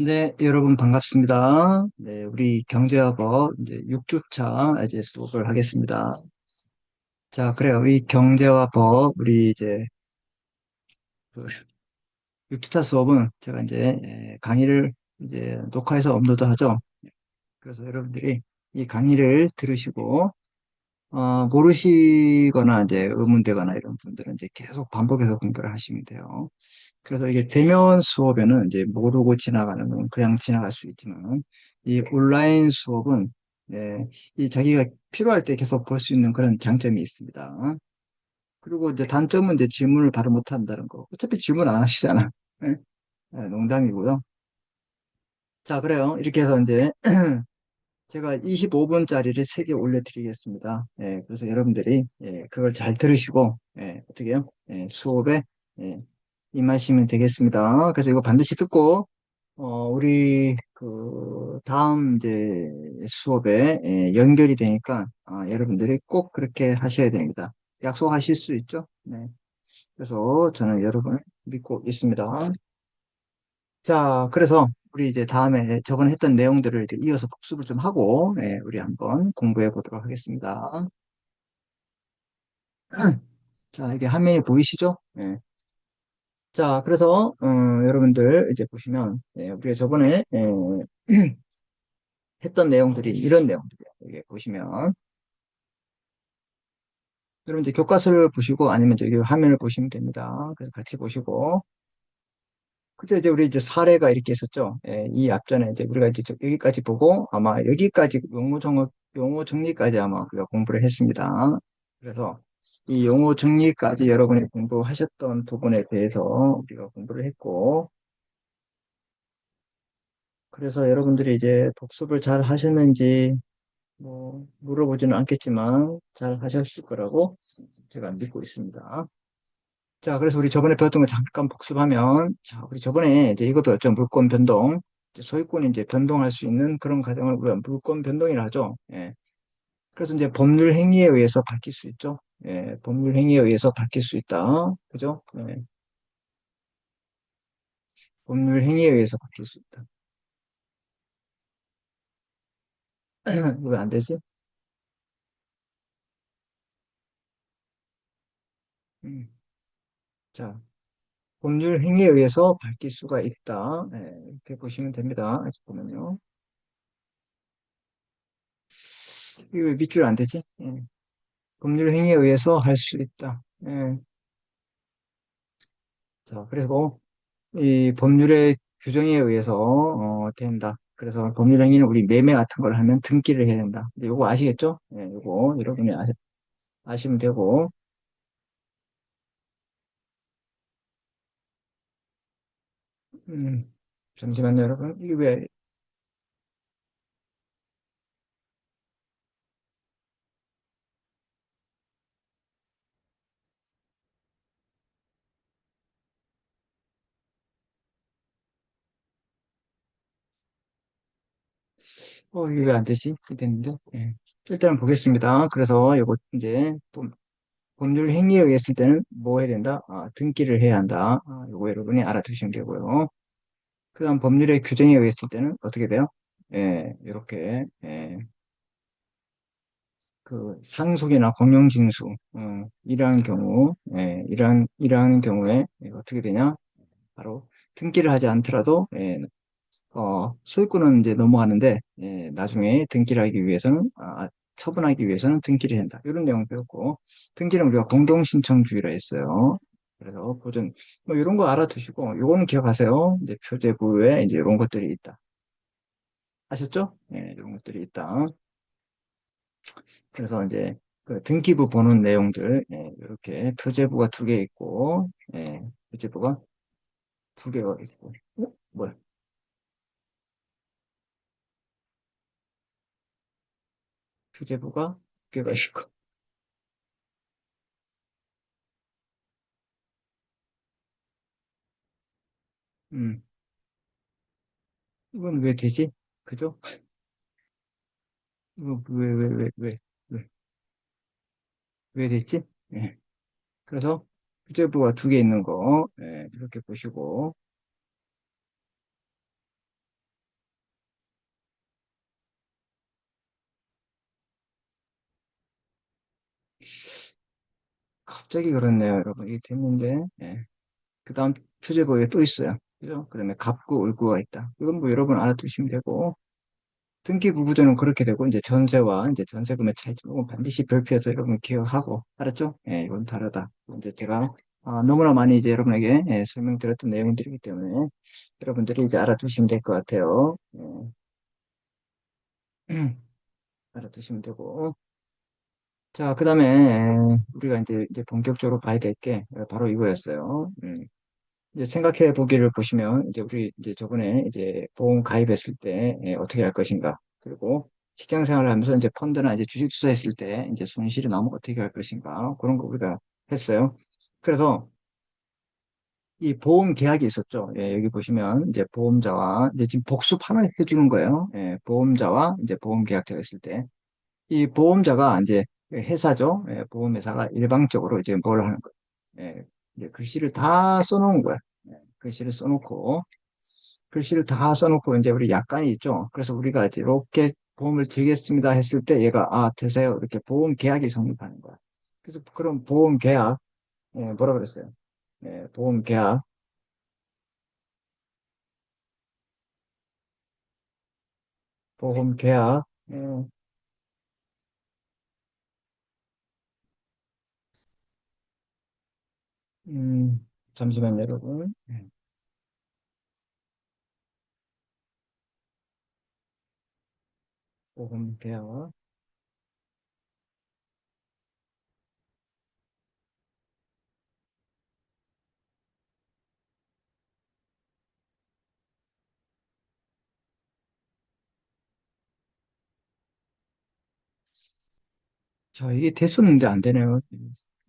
네, 여러분 반갑습니다. 네, 우리 경제와 법 이제 6주차 이제 수업을 하겠습니다. 자, 그래요. 이 경제와 법 우리 이제 그 6주차 수업은 제가 이제 에, 강의를 이제 녹화해서 업로드 하죠. 그래서 여러분들이 이 강의를 들으시고 어, 모르시거나 이제 의문되거나 이런 분들은 이제 계속 반복해서 공부를 하시면 돼요. 그래서 이게 대면 수업에는 이제 모르고 지나가는 건 그냥 지나갈 수 있지만 이 온라인 수업은 예, 이 자기가 필요할 때 계속 볼 수 있는 그런 장점이 있습니다. 그리고 이제 단점은 이제 질문을 바로 못 한다는 거. 어차피 질문 안 하시잖아. 예? 예, 농담이고요. 자, 그래요. 이렇게 해서 이제 제가 25분짜리를 3개 올려드리겠습니다. 예, 그래서 여러분들이 예, 그걸 잘 들으시고 예, 어떻게 해요? 예, 수업에 예, 임하시면 되겠습니다. 그래서 이거 반드시 듣고 어, 우리 그 다음 이제 수업에 예, 연결이 되니까 아, 여러분들이 꼭 그렇게 하셔야 됩니다. 약속하실 수 있죠? 네. 그래서 저는 여러분을 믿고 있습니다. 자, 그래서 우리 이제 다음에 저번에 했던 내용들을 이어서 복습을 좀 하고, 예, 우리 한번 공부해 보도록 하겠습니다. 자, 이게 화면이 보이시죠? 예. 자, 그래서, 어, 여러분들 이제 보시면, 예, 우리가 저번에, 예, 했던 내용들이 이런 내용들이에요. 이게 보시면. 여러분 이제 교과서를 보시고 아니면 저기 화면을 보시면 됩니다. 그래서 같이 보시고. 그때 이제 우리 이제 사례가 이렇게 있었죠. 예, 이 앞전에 이제 우리가 이제 저- 여기까지 보고 아마 여기까지 용어 정어, 용어 정리까지 아마 우리가 공부를 했습니다. 그래서 이 용어 정리까지 여러분이 공부하셨던 부분에 대해서 우리가 공부를 했고, 그래서 여러분들이 이제 복습을 잘 하셨는지 뭐 물어보지는 않겠지만 잘 하셨을 거라고 제가 믿고 있습니다. 자, 그래서 우리 저번에 배웠던 거 잠깐 복습하면, 자, 우리 저번에 이제 이거 배웠죠. 물권 변동. 이제 소유권이 이제 변동할 수 있는 그런 과정을 우리가 물권 변동이라 하죠. 예. 그래서 이제 법률 행위에 의해서 바뀔 수 있죠. 예, 법률 행위에 의해서 바뀔 수 있다. 그죠? 예. 법률 행위에 의해서 바뀔 수 있다. 왜 안 되지? 음. 자, 법률 행위에 의해서 바뀔 수가 있다. 예, 이렇게 보시면 됩니다. 잠깐만요. 이거 왜 밑줄 안 되지? 예. 법률 행위에 의해서 할 수 있다. 예. 자, 그리고 이 법률의 규정에 의해서 어, 된다. 그래서 법률 행위는 우리 매매 같은 걸 하면 등기를 해야 된다. 근데 요거 아시겠죠? 예, 요거 여러분이 아시, 아시면 되고. 음, 잠시만요, 여러분. 이게 왜, 어, 이게 왜 안 되지? 됐는데. 예. 일단은 보겠습니다. 그래서 요거 이제 법- 법률 행위에 의했을 때는 뭐 해야 된다? 아, 등기를 해야 한다. 아, 요거 여러분이 알아두시면 되고요. 그 다음 법률의 규정에 의했을 때는 어떻게 돼요? 예, 이렇게, 예, 그 상속이나 공용징수 어, 이러한 경우 예, 이러한 이러한 경우에 어떻게 되냐 바로 등기를 하지 않더라도 예, 어, 소유권은 이제 넘어가는데 예, 나중에 등기를 하기 위해서는 아, 처분하기 위해서는 등기를 한다 이런 내용 배웠고 등기는 우리가 공동신청주의라 했어요 그래서 보존 뭐 이런 거 알아두시고 요거는 기억하세요 이제 표제 부에 이제 이런 것들이 있다 아셨죠? 예, 이런 것들이 있다 그래서 이제 그 등기부 보는 내용들 예, 이렇게 표제부가 두 개 있고 예, 표제부가 두 개가 있고 어? 뭐야? 표제부가 두 개가 있고 음 이건 왜 되지? 그죠? 이거 왜 왜 왜 왜 왜 왜 됐지? 예. 그래서 표제부가 두 개 있는 거 예, 이렇게 보시고 갑자기 그렇네요, 여러분. 이게 됐는데, 예. 그 다음 주제보에 또 있어요. 그죠? 그 다음에 갑구, 을구가 있다. 이건 뭐 여러분 알아두시면 되고, 등기 부부제는 그렇게 되고, 이제 전세와 이제 전세금의 차이점은 반드시 별표해서 여러분 기억하고, 알았죠? 예, 이건 다르다. 이제 제가 아, 너무나 많이 이제 여러분에게 예, 설명드렸던 내용들이기 때문에 여러분들이 이제 알아두시면 될 것 같아요. 예. 알아두시면 되고. 자, 그 다음에 우리가 이제, 이제 본격적으로 봐야 될 게 바로 이거였어요. 음. 이제 생각해 보기를 보시면 이제 우리 이제 저번에 이제 보험 가입했을 때 예, 어떻게 할 것인가 그리고 직장 생활을 하면서 이제 펀드나 이제 주식 투자했을 때 이제 손실이 나면 어떻게 할 것인가 그런 거 우리가 했어요. 그래서 이 보험 계약이 있었죠. 예, 여기 보시면 이제 보험자와 이제 지금 복습 하나 해주는 거예요. 예, 보험자와 이제 보험 계약자가 있을 때 이 보험자가 이제 회사죠. 예, 보험회사가 일방적으로 이제 뭘 하는 거예요. 예, 이제 글씨를 다 써놓은 거야. 예, 글씨를 써놓고 글씨를 다 써놓고 이제 우리 약관이 있죠. 그래서 우리가 이제 이렇게 보험을 들겠습니다 했을 때 얘가 아 되세요 이렇게 보험 계약이 성립하는 거야. 그래서 그럼 보험 계약 예, 뭐라 그랬어요? 예, 보험 계약 보험 계약 예, 음, 잠시만요 여러분. 예, 보험 계약 자 이게 됐었는데 안 되네요.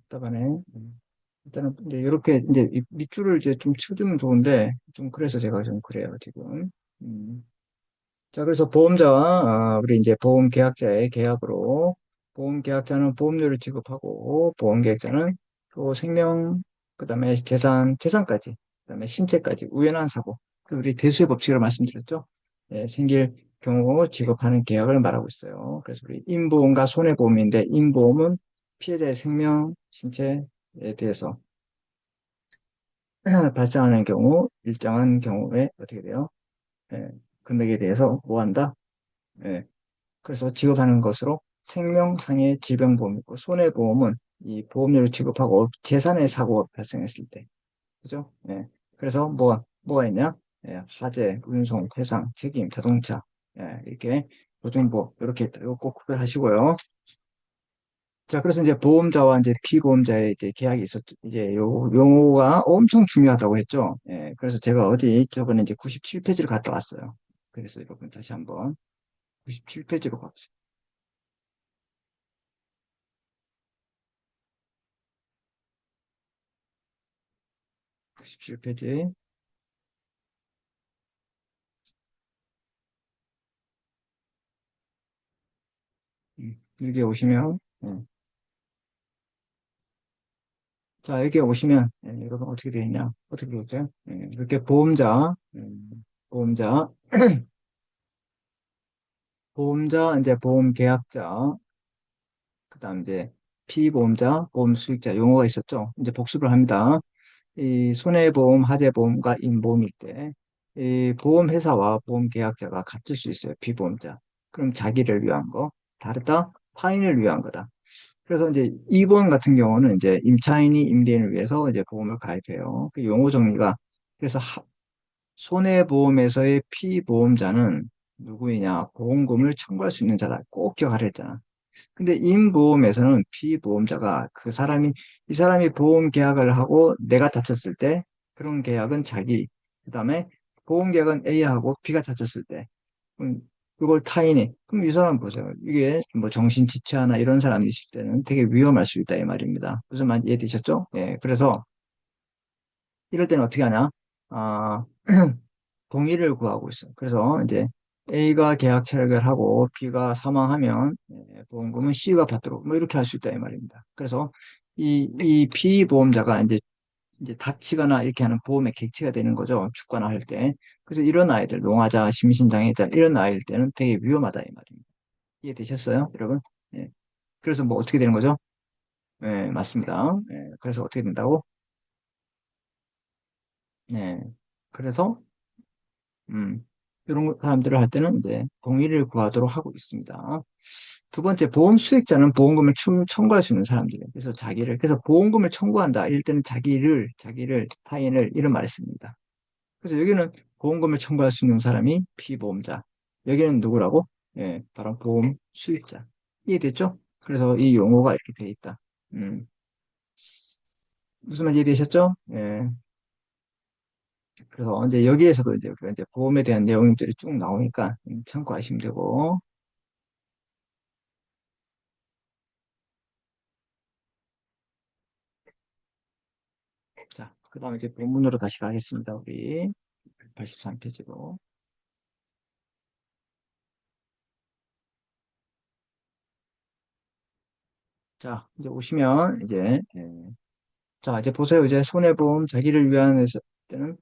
답답하네. 음. 일단은 이제 이렇게 이제 이 밑줄을 이제 좀 쳐주면 좋은데 좀 그래서 제가 좀 그래요 지금. 음. 자, 그래서 보험자와 아, 우리 이제 보험 계약자의 계약으로 보험 계약자는 보험료를 지급하고 보험 계약자는 또 생명 그다음에 재산 재산까지 그다음에 신체까지 우연한 사고 그 우리 대수의 법칙을 말씀드렸죠. 예, 생길 경우 지급하는 계약을 말하고 있어요. 그래서 우리 인보험과 손해보험인데 인보험은 피해자의 생명, 신체에 대해서 발생하는 경우 일정한 경우에 어떻게 돼요? 예, 금액에 대해서 뭐 한다? 예, 그래서 지급하는 것으로 생명상해 질병보험이고 손해보험은 이 보험료를 지급하고 재산의 사고가 발생했을 때 그죠? 예. 그래서 뭐 뭐가 있냐? 예, 화재, 운송, 해상, 책임, 자동차 예, 이렇게 보증보험 이렇게 있다. 이거 꼭 구별하시고요. 자, 그래서 이제 보험자와 이제 피보험자의 이제 계약이 있었, 이제 요 용어가 엄청 중요하다고 했죠. 예, 그래서 제가 어디 저번에 이제 97페이지를 갔다 왔어요. 그래서 여러분 다시 한번 97페이지로 가보세요. 97페이지. 음, 여기 오시면, 예. 자, 여기 오시면, 예, 여러분 어떻게 되어 있냐? 어떻게 있어요? 예, 이렇게 보험자, 음, 보험자, 보험자, 이제 보험 계약자, 그 다음 이제 피보험자, 보험 수익자 용어가 있었죠. 이제 복습을 합니다. 이 손해보험, 하재보험과 인보험일 때, 이 보험회사와 보험계약자가 같을 수 있어요. 피보험자. 그럼 자기를 위한 거. 다르다? 타인을 위한 거다. 그래서 이제 2번 같은 경우는 이제 임차인이 임대인을 위해서 이제 보험을 가입해요. 그 용어 정리가 그래서 하- 손해보험에서의 피보험자는 누구이냐? 보험금을 청구할 수 있는 자다. 꼭 기억하라 했잖아. 근데 임보험에서는 피보험자가 그 사람이 이 사람이 보험 계약을 하고 내가 다쳤을 때 그런 계약은 자기 그 다음에 보험 계약은 A하고 B가 다쳤을 때 음, 그걸 타인이 그럼 이 사람 보세요 이게 뭐 정신 지체하나 이런 사람이 있을 때는 되게 위험할 수 있다 이 말입니다 무슨 말인지 이해되셨죠? 예 그래서 이럴 때는 어떻게 하냐 아 동의를 구하고 있어요. 그래서 이제 A가 계약 체결하고 B가 사망하면 예, 보험금은 C가 받도록 뭐 이렇게 할 수 있다 이 말입니다. 그래서 이, 이 피보험자가 이제 이제 다치거나 이렇게 하는 보험의 객체가 되는 거죠. 죽거나 할 때. 그래서 이런 아이들, 농아자, 심신장애자 이런 아이일 때는 되게 위험하다 이 말입니다. 이해되셨어요, 여러분? 예. 그래서 뭐 어떻게 되는 거죠? 네, 맞습니다. 네, 그래서 어떻게 된다고? 네. 그래서, 음, 이런 사람들을 할 때는 이제 동의를 구하도록 하고 있습니다. 두 번째, 보험 수익자는 보험금을 충- 청구할 수 있는 사람들이에요. 그래서 자기를, 그래서 보험금을 청구한다. 이럴 때는 자기를, 자기를, 타인을 이런 말을 씁니다. 그래서 여기는 보험금을 청구할 수 있는 사람이 피보험자. 여기는 누구라고? 예, 바로 보험 수익자. 이해됐죠? 그래서 이 용어가 이렇게 돼 있다. 음, 무슨 말 이해되셨죠? 예. 그래서 이제 여기에서도 이제 이제 보험에 대한 내용들이 쭉 나오니까 음, 참고하시면 되고. 자, 그 다음에 이제 본문으로 다시 가겠습니다. 우리 83페이지로. 자, 이제 오시면 이제 예, 자, 이제 보세요. 이제 손해보험 자기를 위한 때는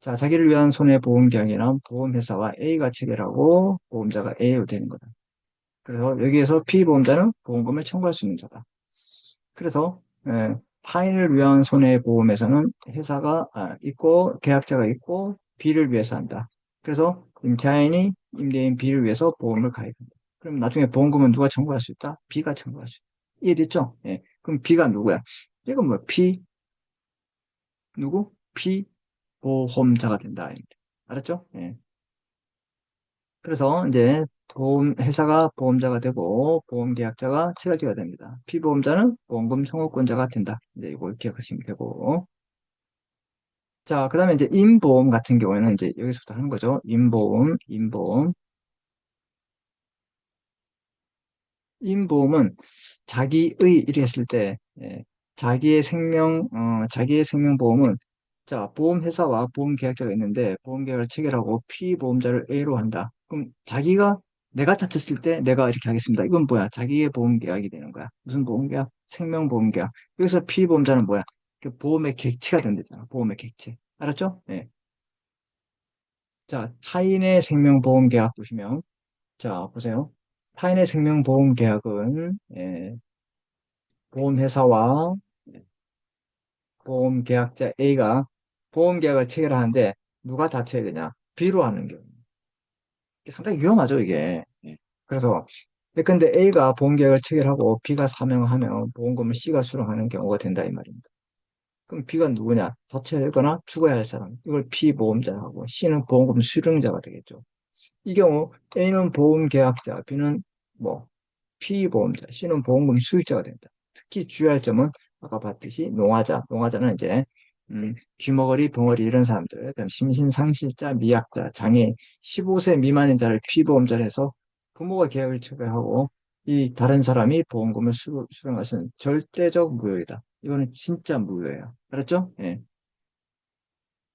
자, 자기를 위한 손해보험 계약이란 보험회사와 A가 체결하고 보험자가 A로 되는 거다. 그래서 여기에서 피보험자는 보험금을 청구할 수 있는 자다. 그래서 예, 타인을 위한 손해보험에서는 회사가 아, 있고 계약자가 있고 B를 위해서 한다. 그래서 임차인이 임대인 B를 위해서 보험을 가입한다. 그럼 나중에 보험금은 누가 청구할 수 있다? B가 청구할 수 있다. 이해됐죠? 예. 그럼 B가 누구야? 이건 뭐 P 누구? 피보험자가 된다. 알았죠? 예. 그래서 이제 보험 회사가 보험자가 되고 보험 계약자가 체결자가 됩니다. 피보험자는 보험금 청구권자가 된다. 이제 이걸 기억하시면 되고. 자, 그 다음에 이제 임보험 같은 경우에는 이제 여기서부터 하는 거죠. 임보험, 임보험. 임보험은 자기의 했을 때 예, 자기의 생명 어, 자기의 생명보험은 자 보험회사와 보험계약자가 있는데 보험계약을 체결하고 피보험자를 A로 한다. 그럼 자기가 내가 다쳤을 때 내가 이렇게 하겠습니다. 이건 뭐야? 자기의 보험계약이 되는 거야. 무슨 보험계약? 생명보험계약. 여기서 피보험자는 뭐야? 그 보험의 객체가 된다잖아. 보험의 객체. 알았죠? 네. 자 타인의 생명보험 계약 보시면 자 보세요. 타인의 생명보험 계약은 예, 보험회사와 보험계약자 A가 보험계약을 체결하는데 누가 다쳐야 되냐? B로 하는 경우. 상당히 위험하죠, 이게. 예. 그래서 근데 A가 보험계약을 체결하고 B가 사명하면 보험금을 C가 수령하는 경우가 된다 이 말입니다. 그럼 B가 누구냐? 다쳐야 되거나 죽어야 할 사람. 이걸 피보험자하고 C는 보험금 수령자가 되겠죠. 이 경우 A는 보험계약자, B는 뭐 피보험자, C는 보험금 수익자가 된다. 특히 주의할 점은 아까 봤듯이 농화자, 농화자는 이제 음, 귀머거리, 병어리 이런 사람들, 그다음 심신상실자, 미약자, 장애인, 15세 미만인 자를 피보험자로 해서 부모가 계약을 체결하고 이 다른 사람이 보험금을 수, 수령할 것은 절대적 무효이다. 이거는 진짜 무효예요. 알았죠? 예.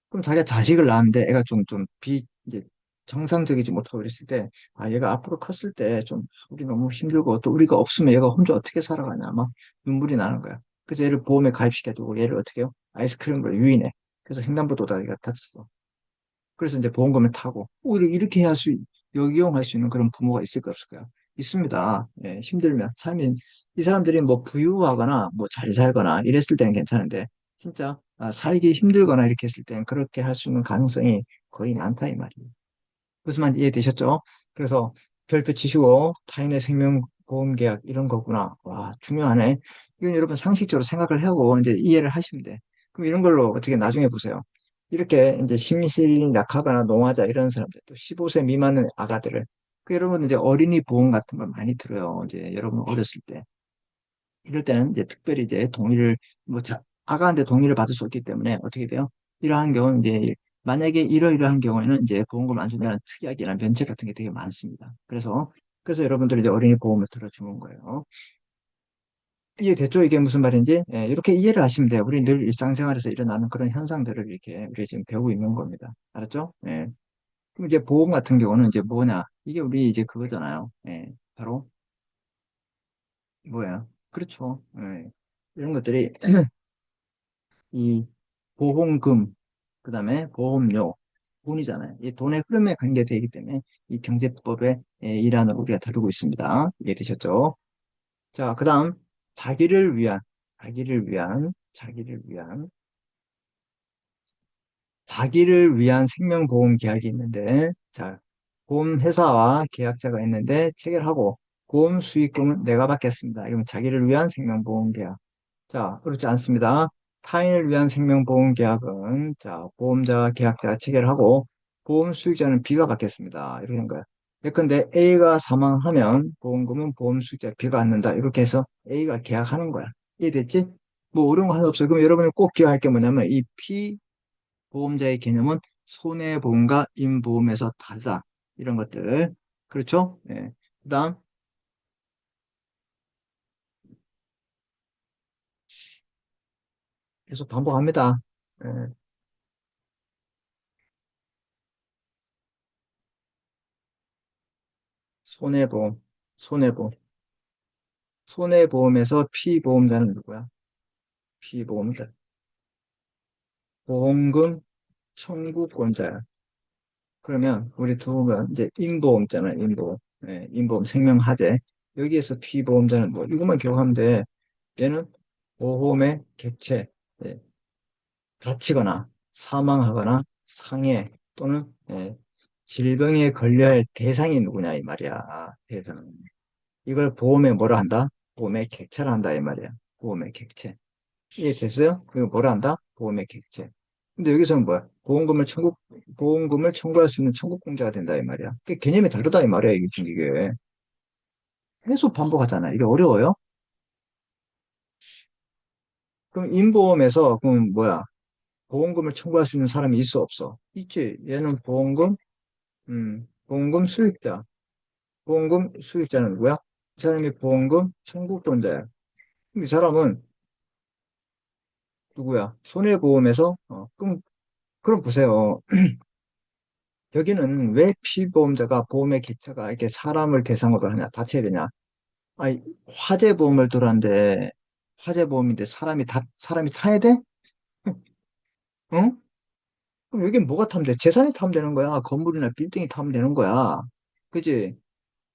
그럼 자기가 자식을 낳았는데 애가 좀, 좀 비, 이제 정상적이지 못하고 그랬을 때, 아, 얘가 앞으로 컸을 때 좀 우리 너무 힘들고 또 우리가 없으면 얘가 혼자 어떻게 살아가냐. 막 눈물이 나는 거야. 그래서 얘를 보험에 가입시켜두고 얘를 어떻게 해요? 아이스크림으로 유인해. 그래서 횡단보 도 다가 다쳤어. 그래서 이제 보험금을 타고, 오히려 이렇게 해야 수, 역이용할 수 있는 그런 부모가 있을까 없을까요? 있습니다. 예, 힘들면. 삶이, 이 사람들이 뭐 부유하거나 뭐 잘 살거나 이랬을 때는 괜찮은데, 진짜 아, 살기 힘들거나 이렇게 했을 때는 그렇게 할 수 있는 가능성이 거의 많다 이 말이에요. 무슨 말인지 이해되셨죠? 그래서 별표 치시고 타인의 생명 보험 계약 이런 거구나. 와, 중요하네. 이건 여러분 상식적으로 생각을 하고 이제 이해를 하시면 돼. 그럼 이런 걸로 어떻게 나중에 보세요. 이렇게 이제 심실 약하거나 노화자 이런 사람들, 또 15세 미만의 아가들을 그 여러분 이제 어린이 보험 같은 걸 많이 들어요. 이제 여러분 어렸을 때. 이럴 때는 이제 특별히 이제 동의를 뭐 자, 아가한테 동의를 받을 수 없기 때문에 어떻게 돼요? 이러한 경우는 이제 만약에 이러이러한 경우에는 이제 보험금 안 준다는 특이하게 이런 면책 같은 게 되게 많습니다. 그래서 그래서 여러분들이 이제 어린이 보험을 들어주는 거예요. 이해됐죠? 이게 무슨 말인지? 예, 이렇게 이해를 하시면 돼요. 우리 늘 일상생활에서 일어나는 그런 현상들을 이렇게 우리 지금 배우고 있는 겁니다. 알았죠? 예. 그럼 이제 보험 같은 경우는 이제 뭐냐? 이게 우리 이제 그거잖아요. 예. 바로 뭐야? 그렇죠. 예. 이런 것들이 이 보험금, 그 다음에 보험료, 돈이잖아요. 이 돈의 흐름에 관계되기 때문에 이 경제법의 예, 일환으로 우리가 다루고 있습니다. 이해되셨죠? 자, 그 다음 자기를 위한 자기를 위한, 자기를 위한, 자기를 위한 생명보험 계약이 있는데, 자, 보험 회사와 계약자가 있는데 체결하고 보험 수익금은 내가 받겠습니다. 이러면 자기를 위한 생명보험 계약. 자, 그렇지 않습니다. 타인을 위한 생명보험 계약은, 자, 보험자와 계약자가 체결 하고 보험 수익자는 B가 받겠습니다. 이렇게 된 거야. 예컨대 A가 사망하면 보험금은 보험 수익자 B가 받는다. 이렇게 해서 A가 계약하는 거야. 이해됐지? 뭐 어려운 거 하나 없어요. 그럼 여러분이 꼭 기억할 게 뭐냐면 이 P 보험자의 개념은 손해보험과 임보험에서 다르다. 이런 것들. 그렇죠? 예. 그 다음, 계속 반복합니다. 예. 손해보험, 손해보험. 손해보험에서 피보험자는 누구야? 피보험자. 보험금 청구권자야. 그러면 우리 두분 이제 임보험자잖아요. 임보험. 예, 임보험 생명하재. 여기에서 피보험자는 뭐 이것만 기억하면 돼. 얘는 보험의 객체. 예, 다치거나 사망하거나 상해 또는 예, 질병에 걸려야 할 대상이 누구냐 이 말이야. 대상. 이걸 보험에 뭐라 한다? 보험의 객체라 한다 이 말이야. 보험의 객체. 이해 됐어요? 그거 뭐라 한다? 보험의 객체. 근데 여기서는 뭐야? 보험금을 청구, 보험금을 청구할 수 있는 청구공자가 된다 이 말이야. 그 개념이 다르다 이 말이야 이게 지금 이게. 계속 반복하잖아. 이게 어려워요? 그럼 인보험에서 그럼 뭐야? 보험금을 청구할 수 있는 사람이 있어 없어? 있지. 얘는 보험금, 음, 보험금 수익자. 보험금 수익자는 누구야? 이 사람이 보험금 청구권자야. 그럼 이 사람은 누구야? 손해보험에서 어, 그럼 그럼 보세요. 여기는 왜 피보험자가 보험의 객체가 이렇게 사람을 대상으로 하냐, 다쳐야 되냐? 아니, 화재보험을 들었는데, 화재보험인데 사람이 다, 사람이 타야 돼? 응? 그럼 여긴 뭐가 타면 돼? 재산이 타면 되는 거야. 건물이나 빌딩이 타면 되는 거야. 그지?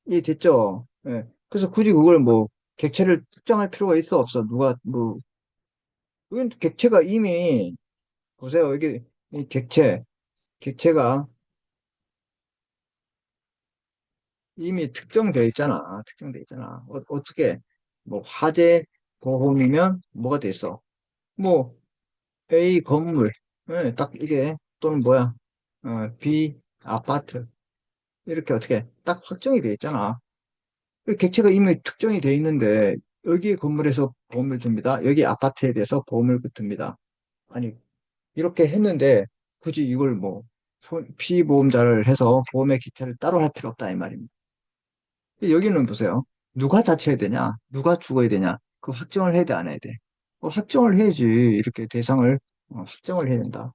이해됐죠? 예. 그래서 굳이 그걸 뭐, 객체를 특정할 필요가 있어, 없어? 누가, 뭐, 여긴 객체가 이미, 보세요. 여기, 이 객체, 객체가 이미 특정되어 있잖아. 특정되어 있잖아. 어, 어떻게, 뭐, 화재 보험이면 뭐가 돼 있어? 뭐, A 건물, 예, 딱 이게, 또는 뭐야, 어, B 아파트, 이렇게 어떻게 딱 확정이 돼 있잖아. 그 객체가 이미 특정이 돼 있는데, 여기 건물에서 보험을 줍니다. 여기 아파트에 대해서 보험을 듭니다. 아니, 이렇게 했는데, 굳이 이걸 뭐, 손- 피보험자를 해서 보험의 기체를 따로 할 필요 없다, 이 말입니다. 여기는 보세요. 누가 다쳐야 되냐? 누가 죽어야 되냐? 그 확정을 해야 돼, 안 해야 돼? 어, 확정을 해야지. 이렇게 대상을 어, 확정을 해야 된다.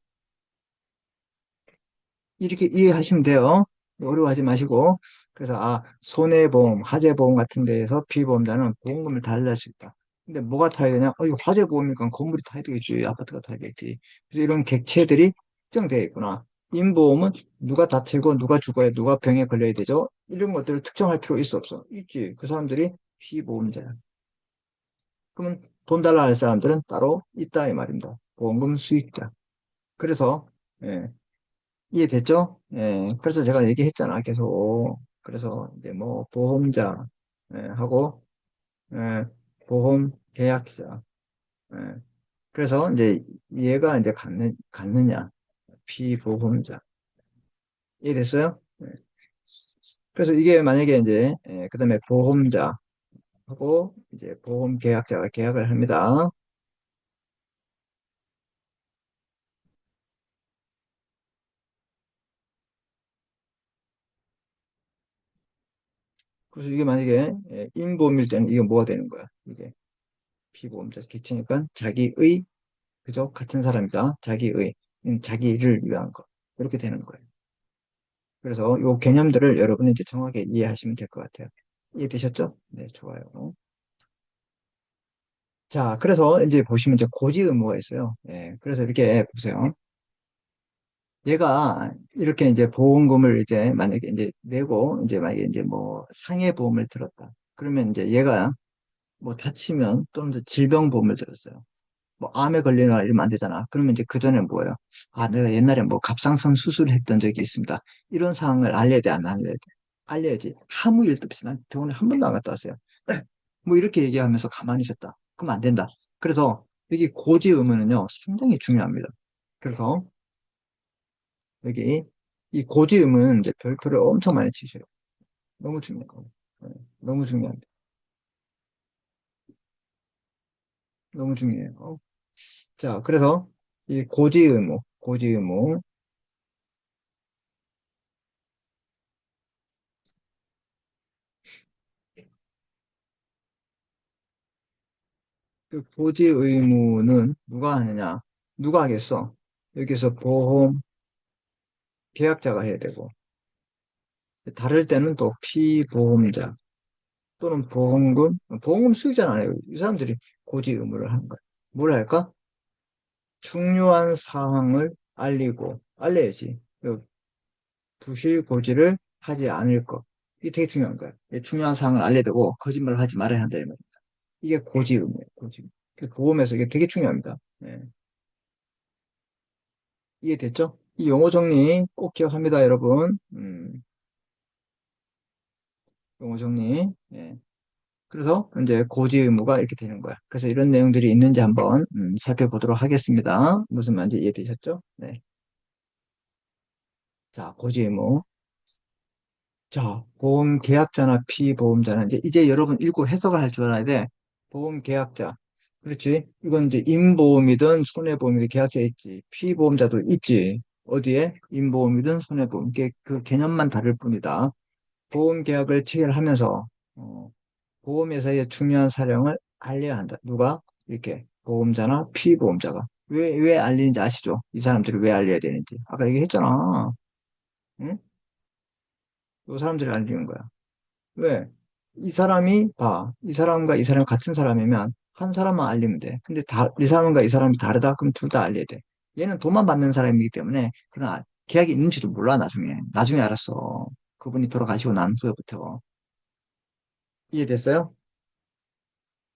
이렇게 이해하시면 돼요. 어려워하지 마시고. 그래서, 아, 손해보험, 화재보험 같은 데에서 피보험자는 보험금을 달릴 수 있다. 근데 뭐가 타야 되냐? 어, 이거 화재보험이니까 건물이 타야 되겠지. 아파트가 타야 되겠지. 그래서 이런 객체들이 특정되어 있구나. 임보험은 누가 다치고 누가 죽어야 누가 병에 걸려야 되죠? 이런 것들을 특정할 필요 있어 없어? 있지. 그 사람들이 피보험자야. 그러면 돈 달라 할 사람들은 따로 있다 이 말입니다. 보험금 수익자. 그래서 예, 이해됐죠? 예, 그래서 제가 얘기했잖아 계속. 그래서 이제 뭐 보험자 예, 하고 예, 보험 계약자. 예, 그래서 이제 얘가 이제 갖는 갖느냐 피보험자. 이해됐어요? 예. 그래서 이게 만약에 이제 예, 그 다음에 보험자 하고 이제 보험 계약자가 계약을 합니다. 그래서 이게 만약에 예, 인보험일 때는 이게 뭐가 되는 거야? 이게 피보험자 객체니까 자기의 그죠? 같은 사람이다. 자기의 음, 자기를 위한 것 이렇게 되는 거예요. 그래서 이 개념들을 여러분이 이제 정확하게 이해하시면 될 것 같아요. 이해되셨죠? 네, 좋아요. 자, 그래서 이제 보시면 이제 고지 의무가 있어요. 예, 그래서 이렇게 보세요. 얘가 이렇게 이제 보험금을 이제 만약에 이제 내고 이제 만약에 이제 뭐 상해 보험을 들었다. 그러면 이제 얘가 뭐 다치면 또는 이제 질병 보험을 들었어요. 뭐 암에 걸리거나 이러면 안 되잖아. 그러면 이제 그 전에 뭐예요? 아, 내가 옛날에 뭐 갑상선 수술을 했던 적이 있습니다. 이런 사항을 알려야 돼, 안 알려야 돼? 알려야지. 아무 일도 없이 난 병원에 한 번도 안 갔다 왔어요. 뭐 이렇게 얘기하면서 가만히 있었다. 그럼 안 된다. 그래서 여기 고지 의무는요, 상당히 중요합니다. 그래서 여기 이 고지 의무는 이제 별표를 엄청 많이 치셔요. 너무 중요해요. 네, 너무 중요합니다. 너무 중요해요. 자, 그래서 이 고지 의무, 고지 의무. 그 고지 의무는 누가 하느냐? 누가 하겠어? 여기서 보험 계약자가 해야 되고, 다를 때는 또 피보험자 또는 보험금, 보험금 수익자는 안 해요. 이 사람들이 고지 의무를 하는 거야. 뭘 할까? 중요한 사항을 알리고, 알려야지. 부실 고지를 하지 않을 것. 이게 되게 중요한 거야. 중요한 사항을 알려야 되고, 거짓말을 하지 말아야 한다. 이게 고지 의무예요. 고지. 의무. 보험에서 이게 되게 중요합니다. 예. 이해됐죠? 이 용어 정리 꼭 기억합니다, 여러분. 음, 용어 정리. 예. 그래서 이제 고지 의무가 이렇게 되는 거야. 그래서 이런 내용들이 있는지 한번 음, 살펴보도록 하겠습니다. 무슨 말인지 이해되셨죠? 네. 자, 고지 의무. 자, 보험 계약자나 피보험자는 이제, 이제 여러분 읽고 해석을 할 줄 알아야 돼. 보험 계약자. 그렇지? 이건 이제 임보험이든 손해보험이든 계약자 있지. 피보험자도 있지. 어디에? 임보험이든 손해보험. 그 개념만 다를 뿐이다. 보험 계약을 체결하면서 어, 보험회사의 중요한 사령을 알려야 한다. 누가? 이렇게 보험자나 피보험자가. 왜, 왜 알리는지 아시죠? 이 사람들이 왜 알려야 되는지. 아까 얘기했잖아. 응? 이 사람들이 알리는 거야. 왜? 이 사람이 봐. 이 사람과 이 사람이 같은 사람이면 한 사람만 알리면 돼. 근데 다, 이 사람과 이 사람이 다르다? 그럼 둘 다 알려야 돼. 얘는 돈만 받는 사람이기 때문에 그냥 계약이 있는지도 몰라, 나중에. 나중에 알았어. 그분이 돌아가시고 난 후에부터. 이해됐어요?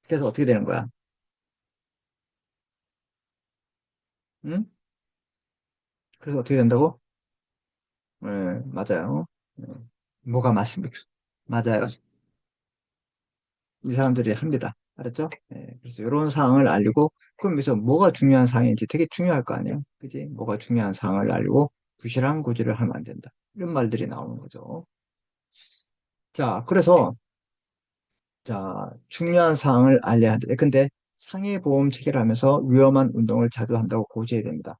그래서 어떻게 되는 거야? 응? 그래서 어떻게 된다고? 네, 맞아요. 네. 뭐가 맞습니까? 맞아요. 이 사람들이 합니다. 알았죠? 네, 그래서 이런 사항을 알리고, 그럼 여기서 뭐가 중요한 사항인지 되게 중요할 거 아니에요? 그지? 뭐가 중요한 사항을 알리고, 부실한 고지를 하면 안 된다. 이런 말들이 나오는 거죠. 자, 그래서, 자, 중요한 사항을 알려야 한다. 근데 상해 보험 체결하면서 위험한 운동을 자주 한다고 고지해야 됩니다.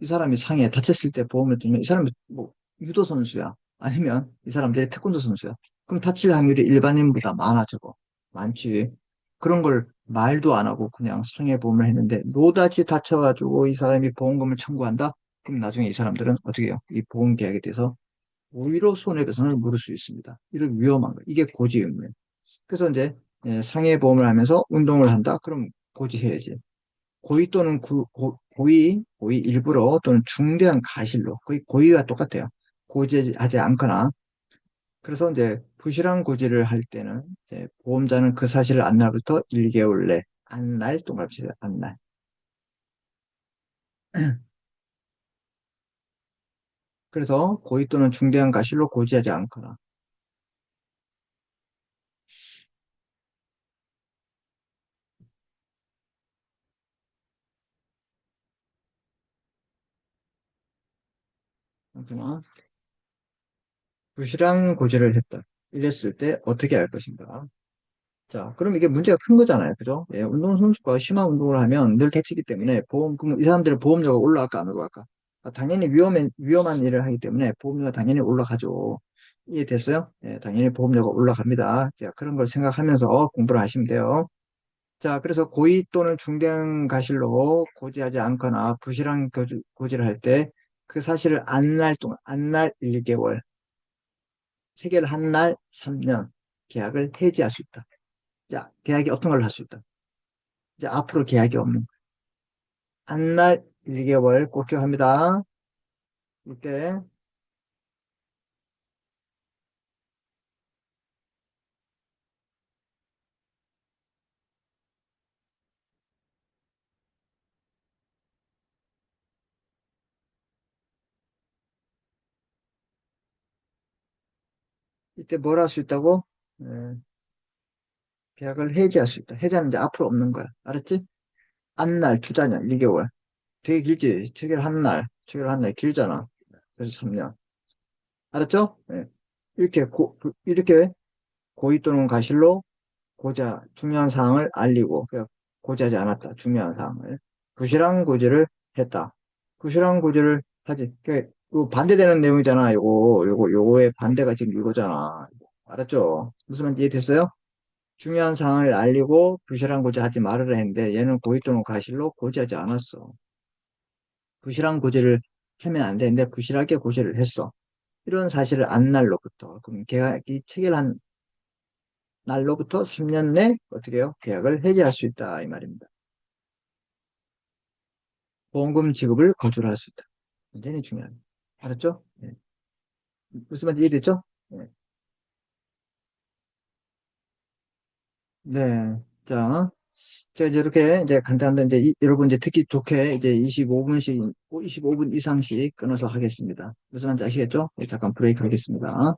이 사람이 상해 다쳤을 때 보험을 들면 이 사람이 뭐 유도 선수야. 아니면 이 사람들이 태권도 선수야. 그럼 다칠 확률이 일반인보다 많아져. 많지. 그런 걸 말도 안 하고 그냥 상해보험을 했는데 노다지 다쳐가지고 이 사람이 보험금을 청구한다? 그럼 나중에 이 사람들은 어떻게 해요? 이 보험 계약에 대해서 오히려 손해배상을 물을 수 있습니다. 이런 위험한 거. 이게 고지 의무예요. 그래서 이제 예, 상해보험을 하면서 운동을 한다? 그럼 고지해야지. 고의 또는 구, 고, 고의, 고의 일부러 또는 중대한 가실로 거의 고의와 똑같아요. 고지하지 않거나 그래서 이제 부실한 고지를 할 때는 이제 보험자는 그 사실을 안 날부터 1개월 내 안 날 동갑시다 안 날. 그래서 고의 또는 중대한 가실로 고지하지 않거나. 그러나 부실한 고지를 했다. 이랬을 때 어떻게 할 것인가? 자, 그럼 이게 문제가 큰 거잖아요. 그죠? 예, 운동선수가 심한 운동을 하면 늘 다치기 때문에 보험, 그럼 이 사람들은 보험료가 올라갈까, 안 올라갈까? 아, 당연히 위험한, 위험한 일을 하기 때문에 보험료가 당연히 올라가죠. 이해됐어요? 예, 당연히 보험료가 올라갑니다. 자, 그런 걸 생각하면서 공부를 하시면 돼요. 자, 그래서 고의 또는 중대한 가실로 고지하지 않거나 부실한 고지, 고지를 할 때 그 사실을 안 날 동안, 안 날 1개월, 체결 한날 3년 계약을 해지할 수 있다. 자, 계약이 어떤 걸할 수 있다. 이제 앞으로 계약이 없는 거예요. 한 날 1개월 꼭 기억합니다. 이때 이때 뭘 할 수 있다고? 예, 계약을 해지할 수 있다. 해지하는 이제 앞으로 없는 거야. 알았지? 안날, 투자년, 1개월. 되게 길지? 체결 한 날, 체결 한 날 길잖아. 그래서 3년. 알았죠? 예. 이렇게 고, 그- 이렇게 고의 또는 가실로 고자, 중요한 사항을 알리고, 그러니까 고지하지 않았다. 중요한 사항을. 부실한 고지를 했다. 부실한 고지를 하지. 그러니까 이거 반대되는 내용이잖아. 요거, 요거, 요거의 반대가 지금 이거잖아. 알았죠? 무슨 말인지 이해됐어요? 중요한 사항을 알리고 부실한 고지 하지 말으라 했는데 얘는 고의 또는 가실로 고지하지 않았어. 부실한 고지를 하면 안 되는데 부실하게 고지를 했어. 이런 사실을 안 날로부터 그럼 계약이 체결한 날로부터 3년 내 어떻게 해요? 계약을 해지할 수 있다 이 말입니다. 보험금 지급을 거절할 수 있다. 굉장히 중요합니다. 알았죠? 네. 무슨 말인지 이해됐죠? 네. 네. 자, 제가 이제 이렇게 이제 간단한데 이제 이- 여러분 이제 듣기 좋게 이제 25분씩, 25분 이상씩 끊어서 하겠습니다. 무슨 말인지 아시겠죠? 네, 잠깐 브레이크 하겠습니다.